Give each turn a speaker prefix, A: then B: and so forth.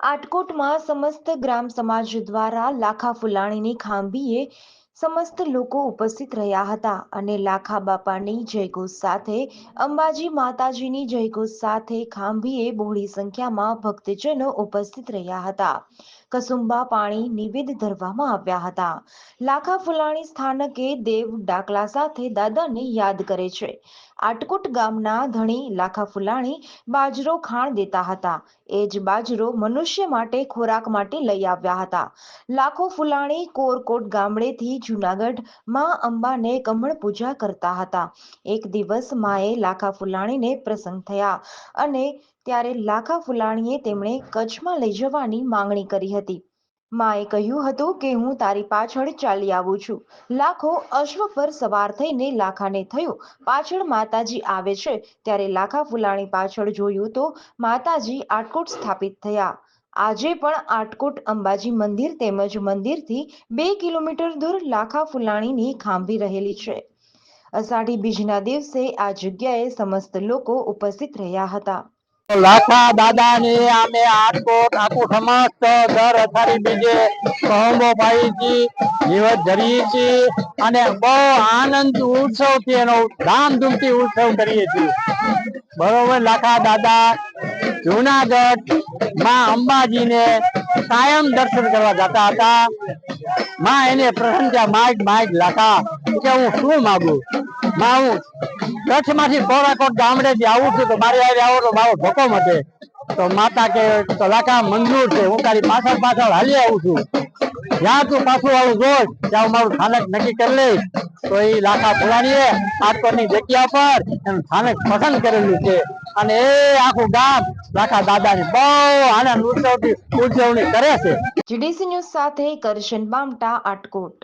A: આટકોટમાં સમસ્ત ગ્રામ સમાજ દ્વારા લાખા ફુલાણીની ખાંભીએ સમસ્ત લોકો ઉપસ્થિત રહ્યા હતા અને લાખા બાપાની જયઘોષ સાથે, અંબાજી માતાજીની જયઘોષ સાથે ખાંભીએ બહોળી સંખ્યામાં ભક્તજનો ઉપસ્થિત રહ્યા હતા. કસુંબા પાણી નિવેદ ધરવામાં આવ્યા હતા. લાખા ફુલાણી સ્થાનકે દેવ ડાકલા સાથે દાદાને યાદ કરે છે. આટકોટ ગામના ધણી લાખા ફુલાણી બાજરો ખાણ દેતા હતા. એ જ બાજરો મનુષ્ય માટે ખોરાક માટે લઈ આવ્યા હતા. લાખો ફુલાણી કોરકોટ ગામડેથી જુનાગઢમાં અંબાને કમળ પૂજા કરતા હતા. એક દિવસ માએ લાખા ફુલાણીને પ્રસંગ થયા અને ત્યારે લાખા ફુલાણીએ તેમણે કચ્છમાં લઈ જવાની માંગણી કરી હતી. માએ કહ્યું હતું કે હું તારી પાછળ ચાલી આવું છું. લાખો અશ્વ પર સવાર થઈને લાખાને થયું, પાછળ માતાજી આવે છે. ત્યારે લાખા ફુલાણી પાછળ જોયું તો માતાજી આટકોટ સ્થાપિત થયા. આજે પણ આટકોટ અંબાજી મંદિર તેમજ મંદિરથી બે કિલોમીટર દૂર લાખા ફુલાણીની ખાંભી રહેલી છે. અષાઢી બીજના દિવસે આ જગ્યાએ સમસ્ત લોકો ઉપસ્થિત રહ્યા હતા.
B: લાખા દાદા ને આમે આટકોટ આખું સમસ્ત દર અષાઢી બીજે કહંબો પાડી જીવત ધરીએ છીએ અને બહુ આનંદ ઉત્સવથી એનો ધામધૂમથી ઉત્સવ કરીએ છીએ. બરોબર, લાખા દાદા જુનાગઢમાં અંબાજી ને કાયમ દર્શન કરવા જતા હતા. માં એને પ્રસન્ન થયા માઇક માઇક લાખા કે હું શું માગું? માં હું કચ્છમાંથી કોરાકોટ ગામડે આવું છું તો મારી આવી આવો તો મારો ધક્કો મટે તો માતા કે તો લાખા મંજૂર છે, હું તારી પાછળ પાછળ હાલી આવું છું. જ્યાં તું પાછું આવું જોશ ત્યાં હું મારું સ્થાનક નક્કી કરી લઈશ. તો એ લાખા ફુલાણીએ આટકોટની જગ્યા પર એનું સ્થાનક પસંદ કરેલું છે. અને એ આખું ગામ લાખા દાદાની બહુ આનંદ ઉત્સવથી ઉજવણી કરે છે.
A: જીડીસી ન્યૂઝ સાથે કરશન બામટા આટકોટ.